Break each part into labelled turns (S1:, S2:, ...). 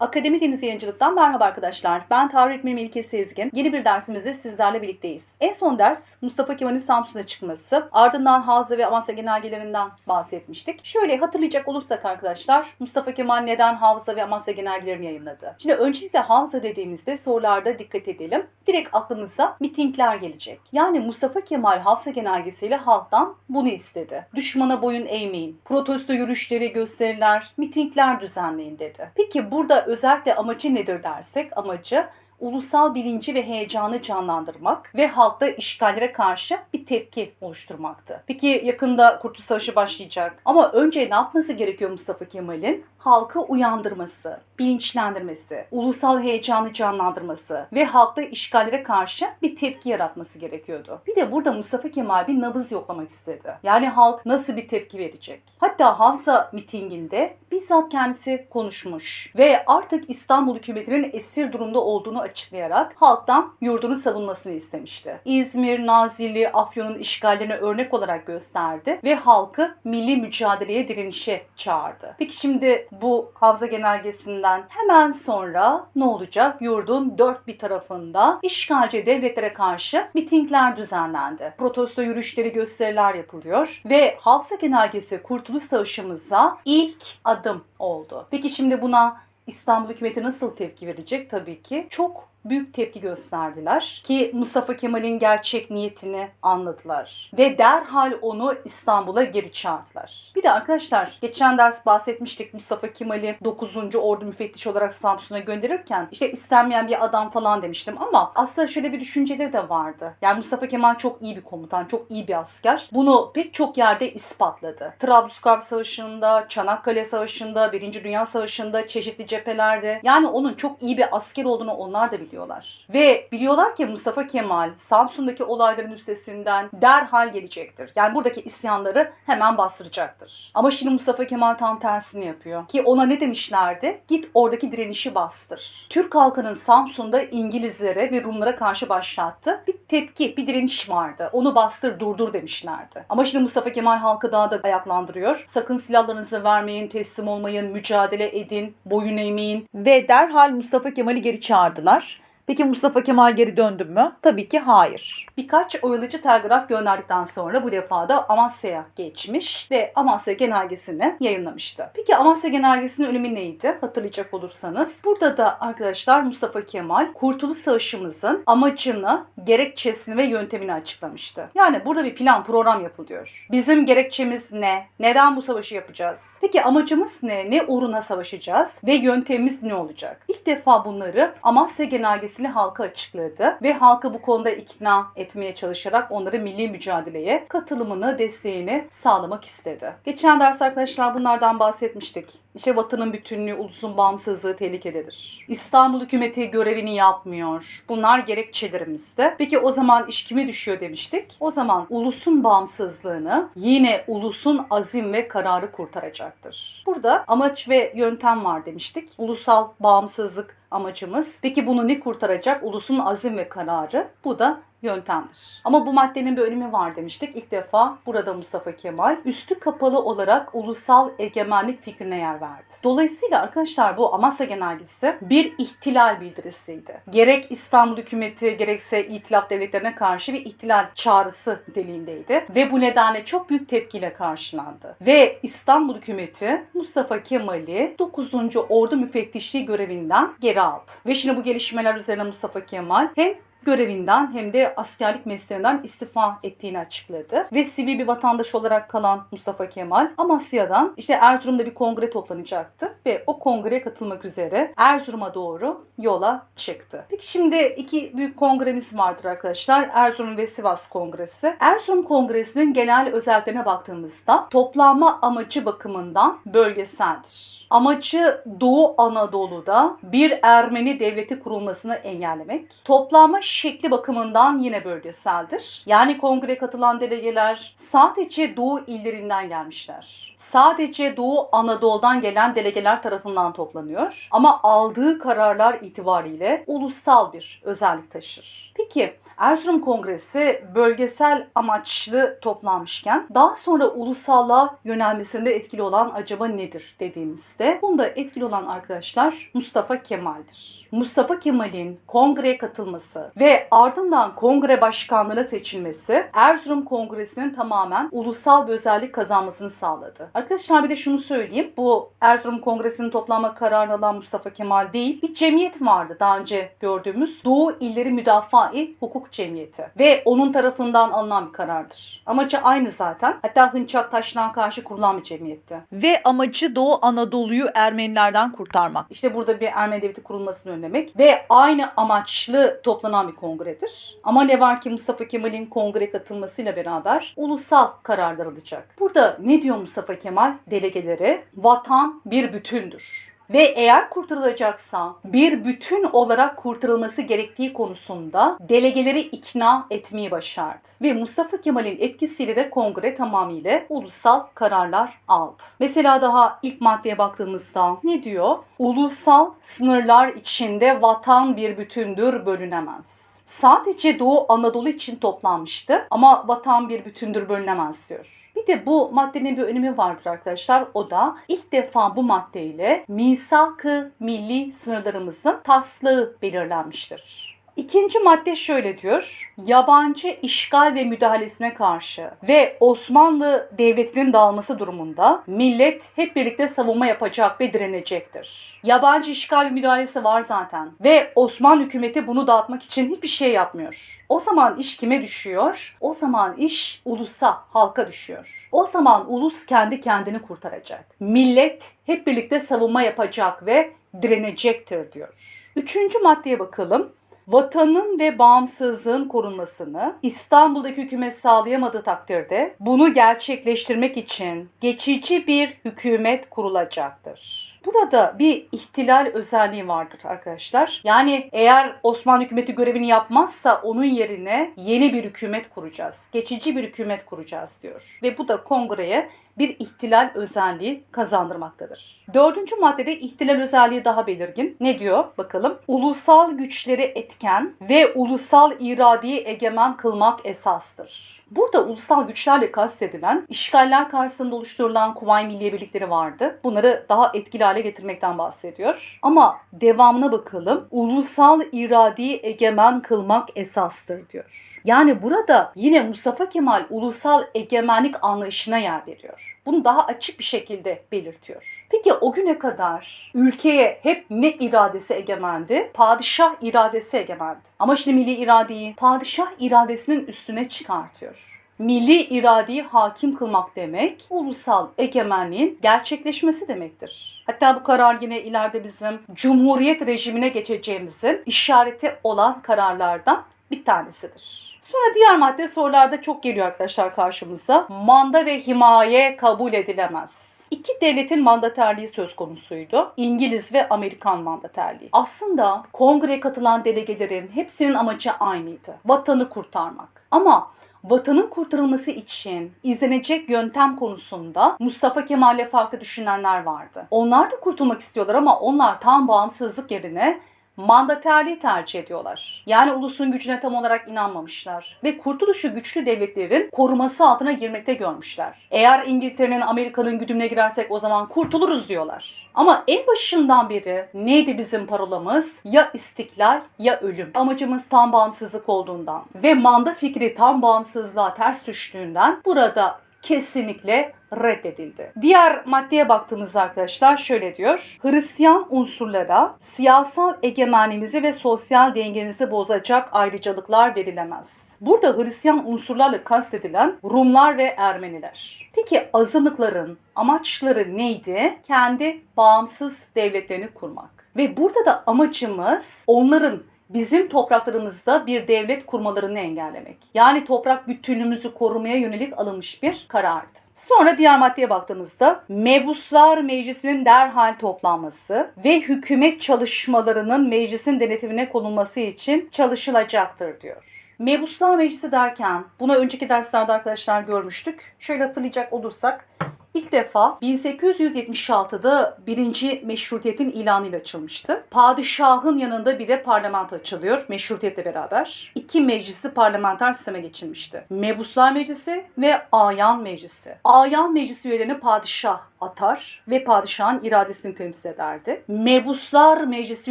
S1: Akademi Deniz Yayıncılık'tan merhaba arkadaşlar. Ben tarih öğretmeni Melike Sezgin. Yeni bir dersimizde sizlerle birlikteyiz. En son ders Mustafa Kemal'in Samsun'a çıkması, ardından Havza ve Amasya genelgelerinden bahsetmiştik. Şöyle hatırlayacak olursak arkadaşlar, Mustafa Kemal neden Havza ve Amasya genelgelerini yayınladı? Şimdi öncelikle Havza dediğimizde sorularda dikkat edelim. Direkt aklımıza mitingler gelecek. Yani Mustafa Kemal Havza genelgesiyle halktan bunu istedi. Düşmana boyun eğmeyin. Protesto yürüyüşleri, gösteriler, mitingler düzenleyin dedi. Peki burada özellikle amacı nedir dersek amacı ulusal bilinci ve heyecanı canlandırmak ve halkta işgallere karşı bir tepki oluşturmaktı. Peki yakında Kurtuluş Savaşı başlayacak ama önce ne yapması gerekiyor Mustafa Kemal'in? Halkı uyandırması, bilinçlendirmesi, ulusal heyecanı canlandırması ve halkta işgallere karşı bir tepki yaratması gerekiyordu. Bir de burada Mustafa Kemal bir nabız yoklamak istedi. Yani halk nasıl bir tepki verecek? Hatta Havza mitinginde bizzat kendisi konuşmuş ve artık İstanbul hükümetinin esir durumda olduğunu açıklayarak halktan yurdunu savunmasını istemişti. İzmir, Nazilli, Afyon'un işgallerine örnek olarak gösterdi ve halkı milli mücadeleye direnişe çağırdı. Peki şimdi bu Havza Genelgesi'nden hemen sonra ne olacak? Yurdun dört bir tarafında işgalci devletlere karşı mitingler düzenlendi. Protesto yürüyüşleri, gösteriler yapılıyor ve Havza Genelgesi Kurtuluş Savaşımıza ilk adım oldu. Peki şimdi buna İstanbul hükümeti nasıl tepki verecek? Tabii ki çok büyük tepki gösterdiler ki Mustafa Kemal'in gerçek niyetini anladılar ve derhal onu İstanbul'a geri çağırdılar. Bir de arkadaşlar geçen ders bahsetmiştik Mustafa Kemal'i 9. Ordu müfettişi olarak Samsun'a gönderirken işte istenmeyen bir adam falan demiştim ama aslında şöyle bir düşünceleri de vardı. Yani Mustafa Kemal çok iyi bir komutan, çok iyi bir asker. Bunu pek çok yerde ispatladı. Trablusgarp Savaşı'nda, Çanakkale Savaşı'nda, Birinci Dünya Savaşı'nda, çeşitli cephelerde. Yani onun çok iyi bir asker olduğunu onlar da biliyorlar. Ve biliyorlar ki Mustafa Kemal Samsun'daki olayların üstesinden derhal gelecektir. Yani buradaki isyanları hemen bastıracaktır. Ama şimdi Mustafa Kemal tam tersini yapıyor. Ki ona ne demişlerdi? Git oradaki direnişi bastır. Türk halkının Samsun'da İngilizlere ve Rumlara karşı başlattığı bir tepki, bir direniş vardı. Onu bastır, durdur demişlerdi. Ama şimdi Mustafa Kemal halkı daha da ayaklandırıyor. Sakın silahlarınızı vermeyin, teslim olmayın, mücadele edin, boyun eğmeyin. Ve derhal Mustafa Kemal'i geri çağırdılar. Peki Mustafa Kemal geri döndü mü? Tabii ki hayır. Birkaç oyalıcı telgraf gönderdikten sonra bu defa da Amasya'ya geçmiş ve Amasya genelgesini yayınlamıştı. Peki Amasya genelgesinin önemi neydi? Hatırlayacak olursanız. Burada da arkadaşlar Mustafa Kemal Kurtuluş Savaşımızın amacını, gerekçesini ve yöntemini açıklamıştı. Yani burada bir plan, program yapılıyor. Bizim gerekçemiz ne? Neden bu savaşı yapacağız? Peki amacımız ne? Ne uğruna savaşacağız? Ve yöntemimiz ne olacak? İlk defa bunları Amasya genelgesi ilgisini halka açıkladı ve halkı bu konuda ikna etmeye çalışarak onları milli mücadeleye katılımını, desteğini sağlamak istedi. Geçen ders arkadaşlar bunlardan bahsetmiştik. İşte vatanın bütünlüğü, ulusun bağımsızlığı tehlikededir. İstanbul hükümeti görevini yapmıyor. Bunlar gerekçelerimizdi. Peki o zaman iş kime düşüyor demiştik? O zaman ulusun bağımsızlığını yine ulusun azim ve kararı kurtaracaktır. Burada amaç ve yöntem var demiştik. Ulusal bağımsızlık amacımız. Peki bunu ne kurtaracak? Ulusun azim ve kararı. Bu da yöntemdir. Ama bu maddenin bir önemi var demiştik. İlk defa burada Mustafa Kemal üstü kapalı olarak ulusal egemenlik fikrine yer verdi. Dolayısıyla arkadaşlar bu Amasya Genelgesi bir ihtilal bildirisiydi. Gerek İstanbul hükümeti gerekse itilaf devletlerine karşı bir ihtilal çağrısı niteliğindeydi. Ve bu nedenle çok büyük tepkiyle karşılandı. Ve İstanbul hükümeti Mustafa Kemal'i 9. Ordu Müfettişliği görevinden geri aldı. Ve şimdi bu gelişmeler üzerine Mustafa Kemal hem görevinden hem de askerlik mesleğinden istifa ettiğini açıkladı. Ve sivil bir vatandaş olarak kalan Mustafa Kemal Amasya'dan işte Erzurum'da bir kongre toplanacaktı ve o kongreye katılmak üzere Erzurum'a doğru yola çıktı. Peki şimdi iki büyük kongremiz vardır arkadaşlar. Erzurum ve Sivas Kongresi. Erzurum Kongresi'nin genel özelliklerine baktığımızda toplanma amacı bakımından bölgeseldir. Amacı Doğu Anadolu'da bir Ermeni devleti kurulmasını engellemek. Toplanma şekli bakımından yine bölgeseldir. Yani kongre katılan delegeler sadece Doğu illerinden gelmişler. Sadece Doğu Anadolu'dan gelen delegeler tarafından toplanıyor. Ama aldığı kararlar itibariyle ulusal bir özellik taşır. Peki Erzurum Kongresi bölgesel amaçlı toplanmışken daha sonra ulusallığa yönelmesinde etkili olan acaba nedir dediğimizde bunda etkili olan arkadaşlar Mustafa Kemal'dir. Mustafa Kemal'in kongreye katılması ve ardından kongre başkanlığına seçilmesi Erzurum Kongresi'nin tamamen ulusal bir özellik kazanmasını sağladı. Arkadaşlar bir de şunu söyleyeyim. Bu Erzurum Kongresi'nin toplanma kararını alan Mustafa Kemal değil. Bir cemiyet vardı daha önce gördüğümüz Doğu İlleri Müdafaa-i Hukuk Cemiyeti. Ve onun tarafından alınan bir karardır. Amacı aynı zaten. Hatta Hınçak Taşlan karşı kurulan bir cemiyetti. Ve amacı Doğu Anadolu'yu Ermenilerden kurtarmak. İşte burada bir Ermeni devleti kurulmasını önlemek. Ve aynı amaçlı toplanan bir kongredir. Ama ne var ki Mustafa Kemal'in kongre katılmasıyla beraber ulusal kararlar alacak. Burada ne diyor Mustafa Kemal? Delegelere vatan bir bütündür. Ve eğer kurtarılacaksa bir bütün olarak kurtarılması gerektiği konusunda delegeleri ikna etmeyi başardı. Ve Mustafa Kemal'in etkisiyle de kongre tamamıyla ulusal kararlar aldı. Mesela daha ilk maddeye baktığımızda ne diyor? Ulusal sınırlar içinde vatan bir bütündür bölünemez. Sadece Doğu Anadolu için toplanmıştı ama vatan bir bütündür bölünemez diyor. De bu maddenin bir önemi vardır arkadaşlar. O da ilk defa bu maddeyle misak-ı milli sınırlarımızın taslağı belirlenmiştir. İkinci madde şöyle diyor. Yabancı işgal ve müdahalesine karşı ve Osmanlı Devleti'nin dağılması durumunda millet hep birlikte savunma yapacak ve direnecektir. Yabancı işgal ve müdahalesi var zaten ve Osmanlı hükümeti bunu dağıtmak için hiçbir şey yapmıyor. O zaman iş kime düşüyor? O zaman iş ulusa, halka düşüyor. O zaman ulus kendi kendini kurtaracak. Millet hep birlikte savunma yapacak ve direnecektir diyor. Üçüncü maddeye bakalım vatanın ve bağımsızlığın korunmasını İstanbul'daki hükümet sağlayamadığı takdirde bunu gerçekleştirmek için geçici bir hükümet kurulacaktır. Burada bir ihtilal özelliği vardır arkadaşlar. Yani eğer Osmanlı hükümeti görevini yapmazsa onun yerine yeni bir hükümet kuracağız. Geçici bir hükümet kuracağız diyor. Ve bu da kongreye bir ihtilal özelliği kazandırmaktadır. Dördüncü maddede ihtilal özelliği daha belirgin. Ne diyor? Bakalım. Ulusal güçleri etken ve ulusal iradeyi egemen kılmak esastır. Burada ulusal güçlerle kastedilen işgaller karşısında oluşturulan Kuvayi Milliye Birlikleri vardı. Bunları daha etkili hale getirmekten bahsediyor. Ama devamına bakalım. Ulusal iradeyi egemen kılmak esastır diyor. Yani burada yine Mustafa Kemal ulusal egemenlik anlayışına yer veriyor. Bunu daha açık bir şekilde belirtiyor. Peki o güne kadar ülkeye hep ne iradesi egemendi? Padişah iradesi egemendi. Ama şimdi milli iradeyi padişah iradesinin üstüne çıkartıyor milli iradeyi hakim kılmak demek, ulusal egemenliğin gerçekleşmesi demektir. Hatta bu karar yine ileride bizim cumhuriyet rejimine geçeceğimizin işareti olan kararlardan bir tanesidir. Sonra diğer madde sorularda çok geliyor arkadaşlar karşımıza. Manda ve himaye kabul edilemez. İki devletin mandaterliği söz konusuydu. İngiliz ve Amerikan mandaterliği. Aslında kongreye katılan delegelerin hepsinin amacı aynıydı. Vatanı kurtarmak. Ama vatanın kurtarılması için izlenecek yöntem konusunda Mustafa Kemal'le farklı düşünenler vardı. Onlar da kurtulmak istiyorlar ama onlar tam bağımsızlık yerine mandaterliği tercih ediyorlar. Yani ulusun gücüne tam olarak inanmamışlar ve kurtuluşu güçlü devletlerin koruması altına girmekte görmüşler. Eğer İngiltere'nin Amerika'nın güdümüne girersek o zaman kurtuluruz diyorlar. Ama en başından beri neydi bizim parolamız? Ya istiklal ya ölüm. Amacımız tam bağımsızlık olduğundan ve manda fikri tam bağımsızlığa ters düştüğünden burada kesinlikle reddedildi. Diğer maddeye baktığımızda arkadaşlar şöyle diyor. Hristiyan unsurlara siyasal egemenliğimizi ve sosyal dengemizi bozacak ayrıcalıklar verilemez. Burada Hristiyan unsurlarla kastedilen Rumlar ve Ermeniler. Peki azınlıkların amaçları neydi? Kendi bağımsız devletlerini kurmak. Ve burada da amacımız onların bizim topraklarımızda bir devlet kurmalarını engellemek. Yani toprak bütünlüğümüzü korumaya yönelik alınmış bir karardı. Sonra diğer maddeye baktığımızda Mebuslar Meclisi'nin derhal toplanması ve hükümet çalışmalarının meclisin denetimine konulması için çalışılacaktır diyor. Mebuslar Meclisi derken bunu önceki derslerde arkadaşlar görmüştük. Şöyle hatırlayacak olursak ilk defa 1876'da birinci meşrutiyetin ilanıyla açılmıştı. Padişahın yanında bir de parlamento açılıyor meşrutiyetle beraber. İki meclisi parlamenter sisteme geçilmişti. Mebuslar Meclisi ve Ayan Meclisi. Ayan Meclisi üyelerini padişah atar ve padişahın iradesini temsil ederdi. Mebuslar Meclisi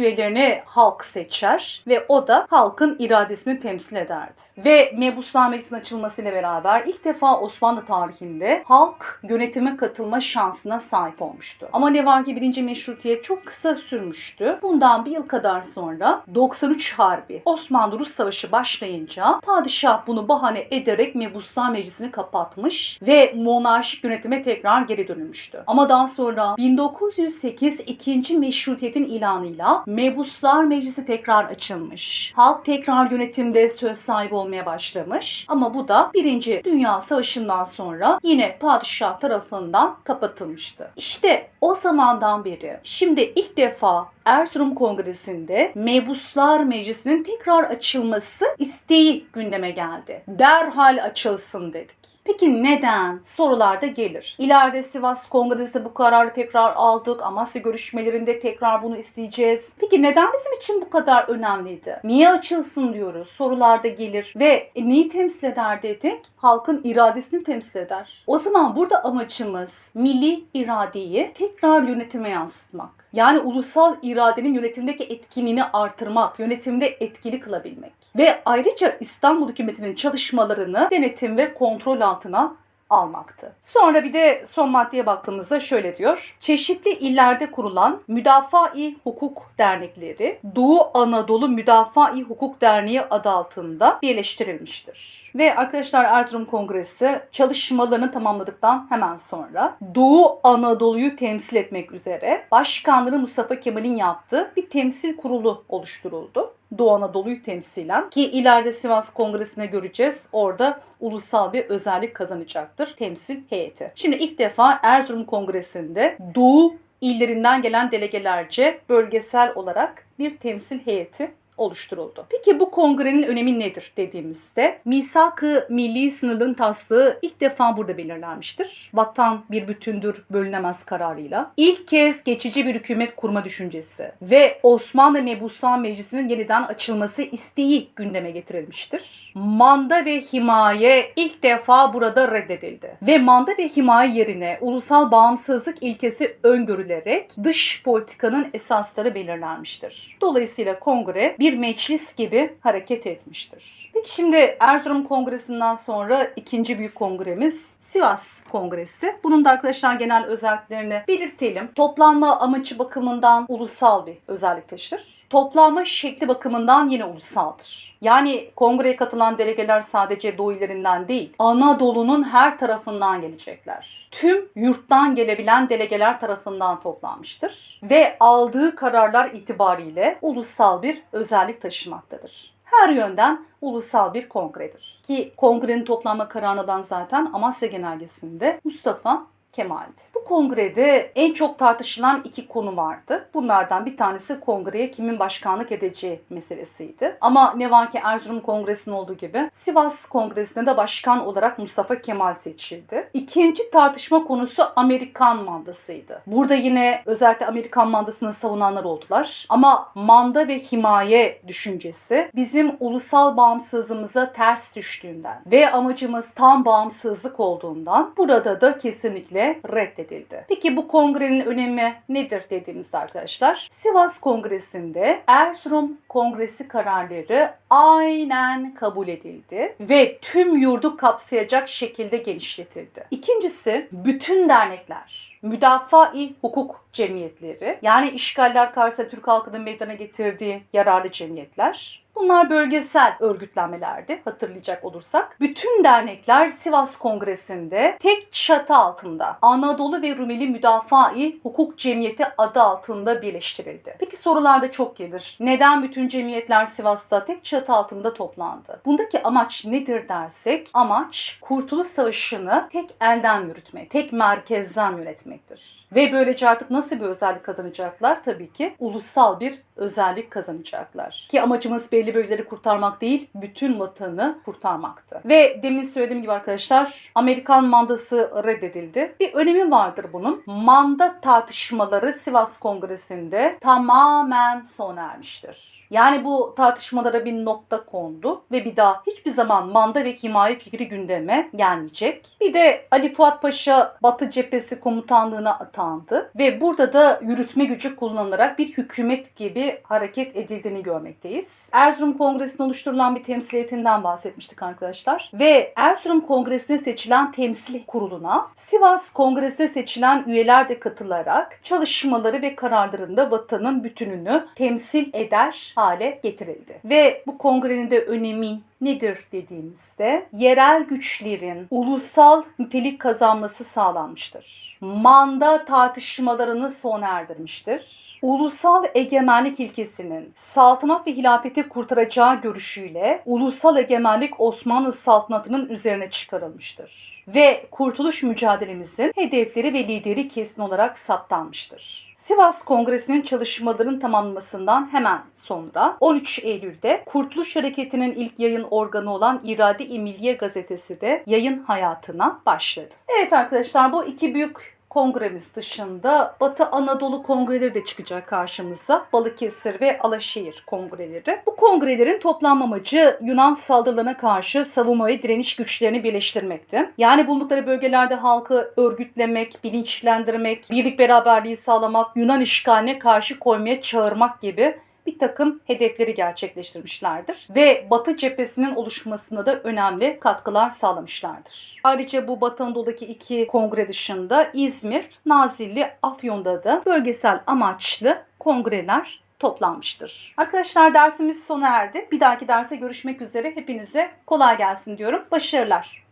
S1: üyelerini halk seçer ve o da halkın iradesini temsil ederdi. Ve Mebuslar Meclisi'nin açılmasıyla beraber ilk defa Osmanlı tarihinde halk yönetime katılma şansına sahip olmuştu. Ama ne var ki birinci meşrutiyet çok kısa sürmüştü. Bundan bir yıl kadar sonra 93 Harbi Osmanlı-Rus Savaşı başlayınca padişah bunu bahane ederek Mebuslar Meclisi'ni kapatmış ve monarşik yönetime tekrar geri dönülmüştü. Ama daha sonra 1908 ikinci meşrutiyetin ilanıyla Mebuslar Meclisi tekrar açılmış. Halk tekrar yönetimde söz sahibi olmaya başlamış. Ama bu da Birinci Dünya Savaşı'ndan sonra yine padişah tarafından kapatılmıştı. İşte o zamandan beri şimdi ilk defa Erzurum Kongresi'nde Mebuslar Meclisi'nin tekrar açılması isteği gündeme geldi. Derhal açılsın dedik. Peki neden? Sorularda gelir. İleride Sivas Kongresi'nde bu kararı tekrar aldık. Amasya görüşmelerinde tekrar bunu isteyeceğiz. Peki neden bizim için bu kadar önemliydi? Niye açılsın diyoruz? Sorularda gelir. Ve e, neyi temsil eder dedik? Halkın iradesini temsil eder. O zaman burada amacımız milli iradeyi tekrar yönetime yansıtmak. Yani ulusal iradenin yönetimdeki etkinliğini artırmak, yönetimde etkili kılabilmek. Ve ayrıca İstanbul hükümetinin çalışmalarını denetim ve kontrol altına almaktı. Sonra bir de son maddeye baktığımızda şöyle diyor. Çeşitli illerde kurulan Müdafaa-i Hukuk Dernekleri Doğu Anadolu Müdafaa-i Hukuk Derneği adı altında birleştirilmiştir. Ve arkadaşlar Erzurum Kongresi çalışmalarını tamamladıktan hemen sonra Doğu Anadolu'yu temsil etmek üzere Başkanlığı Mustafa Kemal'in yaptığı bir temsil kurulu oluşturuldu. Doğu Anadolu'yu temsilen ki ileride Sivas Kongresi'ne göreceğiz. Orada ulusal bir özellik kazanacaktır temsil heyeti. Şimdi ilk defa Erzurum Kongresi'nde Doğu illerinden gelen delegelerce bölgesel olarak bir temsil heyeti oluşturuldu. Peki bu kongrenin önemi nedir dediğimizde misak-ı milli sınırların taslağı ilk defa burada belirlenmiştir. Vatan bir bütündür bölünemez kararıyla. İlk kez geçici bir hükümet kurma düşüncesi ve Osmanlı Mebusan Meclisi'nin yeniden açılması isteği gündeme getirilmiştir. Manda ve himaye ilk defa burada reddedildi. Ve manda ve himaye yerine ulusal bağımsızlık ilkesi öngörülerek dış politikanın esasları belirlenmiştir. Dolayısıyla kongre bir meclis gibi hareket etmiştir. Şimdi Erzurum Kongresi'nden sonra ikinci büyük kongremiz Sivas Kongresi. Bunun da arkadaşlar genel özelliklerini belirtelim. Toplanma amacı bakımından ulusal bir özellik taşır. Toplanma şekli bakımından yine ulusaldır. Yani kongreye katılan delegeler sadece Doğu illerinden değil, Anadolu'nun her tarafından gelecekler. Tüm yurttan gelebilen delegeler tarafından toplanmıştır ve aldığı kararlar itibariyle ulusal bir özellik taşımaktadır her yönden ulusal bir kongredir. Ki kongrenin toplanma kararından zaten Amasya Genelgesi'nde Mustafa Kemal'di. Bu kongrede en çok tartışılan iki konu vardı. Bunlardan bir tanesi kongreye kimin başkanlık edeceği meselesiydi. Ama ne var ki Erzurum Kongresi'nin olduğu gibi Sivas Kongresi'nde de başkan olarak Mustafa Kemal seçildi. İkinci tartışma konusu Amerikan mandasıydı. Burada yine özellikle Amerikan mandasını savunanlar oldular. Ama manda ve himaye düşüncesi bizim ulusal bağımsızlığımıza ters düştüğünden ve amacımız tam bağımsızlık olduğundan burada da kesinlikle reddedildi. Peki bu kongrenin önemi nedir dediğimizde arkadaşlar? Sivas Kongresi'nde Erzurum Kongresi kararları aynen kabul edildi ve tüm yurdu kapsayacak şekilde genişletildi. İkincisi bütün dernekler müdafaa-i hukuk cemiyetleri yani işgaller karşısında Türk halkının meydana getirdiği yararlı cemiyetler Bunlar bölgesel örgütlenmelerdi hatırlayacak olursak. Bütün dernekler Sivas Kongresi'nde tek çatı altında Anadolu ve Rumeli Müdafaa-i Hukuk Cemiyeti adı altında birleştirildi. Peki sorular da çok gelir. Neden bütün cemiyetler Sivas'ta tek çatı altında toplandı? Bundaki amaç nedir dersek amaç Kurtuluş Savaşı'nı tek elden yürütmek, tek merkezden yönetmektir. Ve böylece artık nasıl bir özellik kazanacaklar? Tabii ki ulusal bir özellik kazanacaklar. Ki amacımız belli bölgeleri kurtarmak değil, bütün vatanı kurtarmaktı. Ve demin söylediğim gibi arkadaşlar, Amerikan mandası reddedildi. Bir önemi vardır bunun. Manda tartışmaları Sivas Kongresi'nde tamamen sona ermiştir. Yani bu tartışmalara bir nokta kondu ve bir daha hiçbir zaman manda ve himaye fikri gündeme gelmeyecek. Bir de Ali Fuat Paşa Batı Cephesi Komutanlığı'na atandı ve burada da yürütme gücü kullanılarak bir hükümet gibi hareket edildiğini görmekteyiz. Erzurum Kongresi'nde oluşturulan bir temsiliyetinden bahsetmiştik arkadaşlar. Ve Erzurum Kongresi'ne seçilen temsil kuruluna Sivas Kongresi'ne seçilen üyeler de katılarak çalışmaları ve kararlarında vatanın bütününü temsil eder hale getirildi. Ve bu kongrenin de önemi nedir dediğimizde yerel güçlerin ulusal nitelik kazanması sağlanmıştır. Manda tartışmalarını sona erdirmiştir. Ulusal egemenlik ilkesinin saltanat ve hilafeti kurtaracağı görüşüyle ulusal egemenlik Osmanlı saltanatının üzerine çıkarılmıştır. Ve kurtuluş mücadelemizin hedefleri ve lideri kesin olarak saptanmıştır. Sivas Kongresi'nin çalışmaların tamamlanmasından hemen sonra 13 Eylül'de Kurtuluş Hareketi'nin ilk yayın organı olan İrade-i gazetesi de yayın hayatına başladı. Evet arkadaşlar bu iki büyük kongremiz dışında Batı Anadolu kongreleri de çıkacak karşımıza. Balıkesir ve Alaşehir kongreleri. Bu kongrelerin toplam amacı Yunan saldırılarına karşı savunma ve direniş güçlerini birleştirmekti. Yani bulundukları bölgelerde halkı örgütlemek, bilinçlendirmek, birlik beraberliği sağlamak, Yunan işgaline karşı koymaya çağırmak gibi bir takım hedefleri gerçekleştirmişlerdir ve Batı cephesinin oluşmasına da önemli katkılar sağlamışlardır. Ayrıca bu Batı Anadolu'daki iki kongre dışında İzmir, Nazilli, Afyon'da da bölgesel amaçlı kongreler toplanmıştır. Arkadaşlar dersimiz sona erdi. Bir dahaki derse görüşmek üzere. Hepinize kolay gelsin diyorum. Başarılar.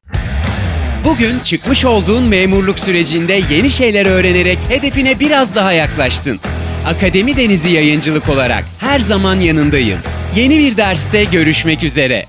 S2: Bugün çıkmış olduğun memurluk sürecinde yeni şeyler öğrenerek hedefine biraz daha yaklaştın. Akademi Denizi Yayıncılık olarak her zaman yanındayız. Yeni bir derste görüşmek üzere.